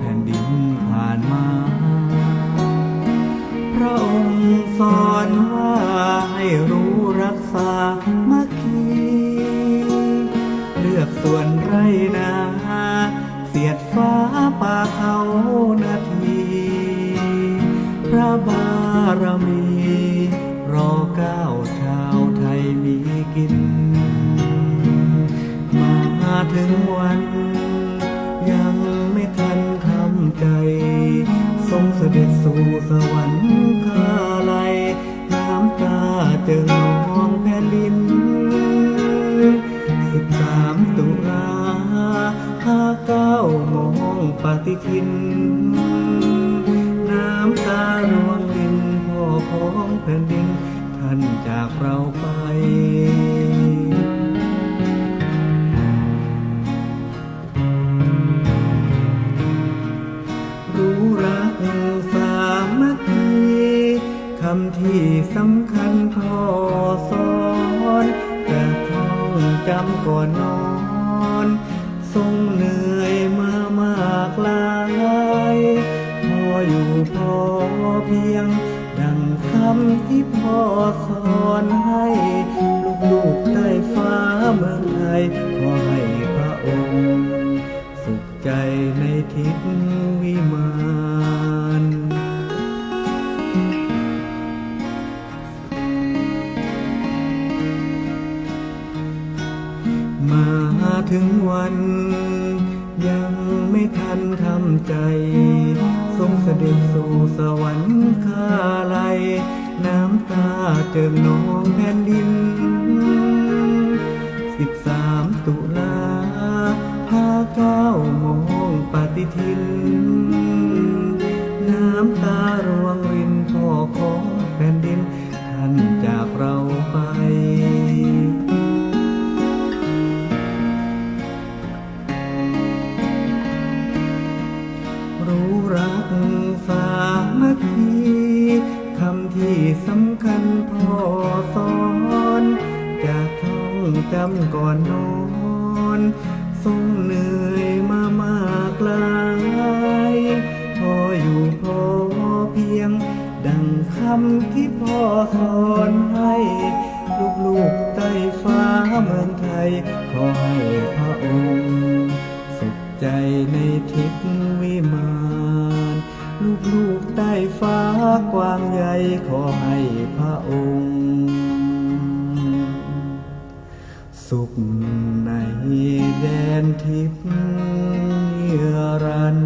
แผ่นดินผ่านมา พระองค์สอนว่าให้รู้รักษามัคคีเลือกส่วนไรนาเสียดฟ้าป่าเขานาทีพระบารมี รอก้าวชาวไทยมีกิน มาถึงวัน สด็จสู่สวรรค์คาลัยน้ำตาจึงมองแผ่นดินสิบสามตุลาห้าเก้ามองปฏิทิน น้ำตาลวงลินพ่อของแผ่นดิน ท่านจากเราไปำที่สำคัญพ่อสอนจะท่องจำก่อนนอนทรงเหนื่อยมามากลายพออยู่พอเพียง ดังคำที่พ่อสอนให้ ลูกๆได้ฟ้าเมืองไทยขอให้พระองค์ สุขใจในทิศวิมาน มาถึงวัน ยังไม่ทันทำใจ ทรงเสด็จสู่สวรรคาไลน้ำตาเจิมนองแผ่นดิน สิบสามตุลาห้าเก้ามองปฏิทิน สำคัญพ่อสอนจะท่องจำก่อนนอนทรงเหนื่อยมามากลายพออยู่พอเพียง ดังคำที่พ่อสอนให้ ลูกๆใต้ฟ้าเมืองไทย ขอให้พระองค์ สุขใจในทิศวิมาน ลูกใต้ฟ้ากว้างใหญ่ขอให้พระองค์ สุขในแดนทิพย์นิรัน